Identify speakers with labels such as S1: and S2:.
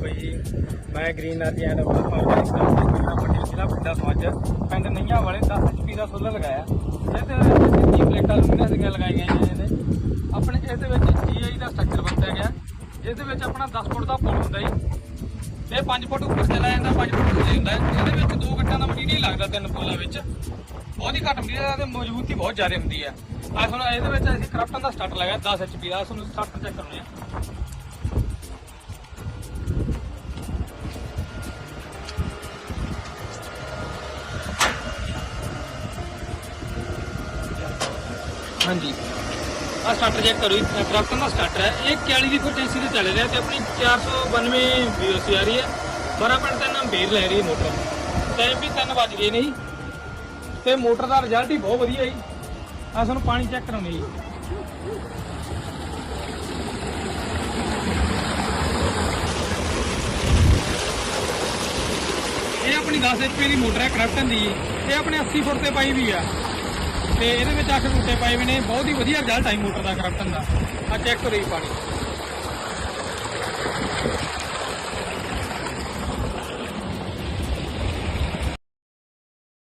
S1: ਬਈ, ਮੈਂ green energy and organic company Patti ਜ਼ਿਲ੍ਹਾ ਪਿੰਡਾ ਸਮਾਜ ਪਿੰਡ ਨਈਆਂ ਵਾਲੇ 10 HP ਦਾ ਸੋਲਰ ਲਗਾਇਆ। ਇਹਦੇ ਵਿੱਚ ਪਲੇਟਾਂ ਲੁਮੀਨਸ ਦੀਆਂ ਲਗਾਈਆਂ ਗਈਆਂ ਨੇ ਆਪਣੇ ਇਹਦੇ ਵਿੱਚ GI ਦਾ ਸਟਰਕਚਰ ਵਰਤਿਆ ਗਿਆ। ਇਹਦੇ ਵਿੱਚ ਆਪਣਾ 10 ਫੁੱਟ ਦਾ ਪੁਲ ਹੁੰਦਾ ਜੀ। ਇਹ 5 ਫੁੱਟ ਉੱਪਰ ਚਲਾ ਜਾਂਦਾ 5 ਫੁੱਟ ਥੱਲੇ ਹੁੰਦਾ। ਇਹਦੇ ਵਿੱਚ ਦੋ ਗੱਟਾਂ ਦਾ ਮਟੀਰੀਅਲ ਲੱਗਦਾ ਤਿੰਨ ਪੋਲਾਂ ਵਿੱਚ। ਬਹੁਤ ਹੀ ਘੱਟ ਮਟੀਰੀਅਲ ਤੇ ਮਜ਼ਬੂਤੀ ਬਹੁਤ ਜ਼ਿਆਦਾ ਹੁੰਦੀ ਹੈ। ਆ ਤੁਹਾਨੂੰ ਇਹਦੇ ਵਿੱਚ ਅਸੀਂ ਕਰਾਫਟਨ ਦਾ ਸਟਾਰਟ ਲਗਾਇਆ 10 HP ਦਾ। ਤੁਹਾਨੂੰ ਸਟਾਰਟ ਚੈੱਕ ਕਰਨੇ ਆ। ਹਾਂਜੀ। ਆ ਸਟਾਰਟਰ ਚੈੱਕ ਕਰੋ ਜੀ। ਕਰਾਫਟਨ ਦਾ ਸਟਾਰਟਰ ਹੈ। ਇਹ 41 ਦੀ ਫ੍ਰੀਕੁਐਂਸੀ ਤੇ ਚੱਲ ਰਿਹਾ ਤੇ ਆਪਣੀ 492 ਵੀਓਸੀ ਆ ਰਹੀ ਹੈ। 12.3 ਅੰਪੀਅਰ ਲੈ ਰਹੀ ਹੈ ਮੋਟਰ ਟਾਈਮ ਵੀ 3 ਵੱਜ ਗਏ ਨੇ ਜੀ। ਤੇ ਮੋਟਰ ਦਾ ਰਿਜ਼ਲਟ ਹੀ ਬਹੁਤ ਵਧੀਆ ਜੀ। ਆ ਸਾਨੂੰ ਪਾਣੀ ਚੈੱਕ ਕਰਾਉਣੀ ਜੀ। ਇਹ ਆਪਣੀ 10 HP ਦੀ ਮੋਟਰ ਹੈ ਕਰਪਟਨ ਦੀ। ਇਹ ਆਪਣੇ 80 ਫੁੱਟ ਤੇ ਪਾਈ ਵੀ ਆ। ਤੇ ਇਹਦੇ ਵਿੱਚ ਅੱਠ ਬੂਟੇ ਪਾਏ ਵੀ ਨੇ। ਬਹੁਤ ਹੀ ਵਧੀਆ ਰਿਜ਼ਲਟ ਆਈ ਮੋਟਰ ਦਾ ਕ੍ਰਾਫਟਨ ਦਾ। ਆ ਚੈੱਕ ਕਰੋ ਜੀ ਪਾਣੀ।